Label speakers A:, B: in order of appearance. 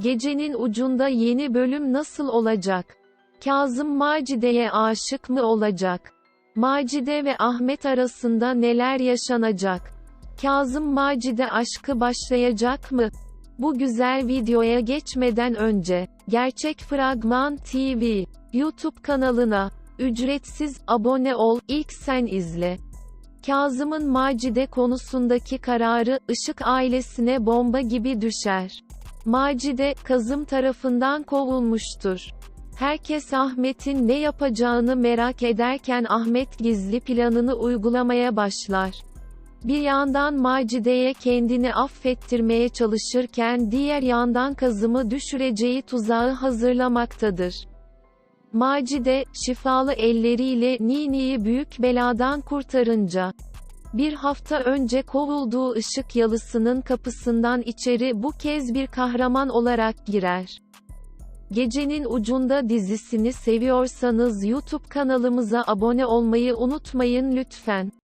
A: Gecenin ucunda yeni bölüm nasıl olacak? Kazım Macide'ye aşık mı olacak? Macide ve Ahmet arasında neler yaşanacak? Kazım Macide aşkı başlayacak mı? Bu güzel videoya geçmeden önce, Gerçek Fragman TV, YouTube kanalına, ücretsiz, abone ol, ilk sen izle. Kazım'ın Macide konusundaki kararı, Işık ailesine bomba gibi düşer. Macide, Kazım tarafından kovulmuştur. Herkes Ahmet'in ne yapacağını merak ederken Ahmet gizli planını uygulamaya başlar. Bir yandan Macide'ye kendini affettirmeye çalışırken diğer yandan Kazım'ı düşüreceği tuzağı hazırlamaktadır. Macide, şifalı elleriyle Nini'yi büyük beladan kurtarınca, bir hafta önce kovulduğu ışık yalısının kapısından içeri bu kez bir kahraman olarak girer. Gecenin Ucunda dizisini seviyorsanız YouTube kanalımıza abone olmayı unutmayın lütfen.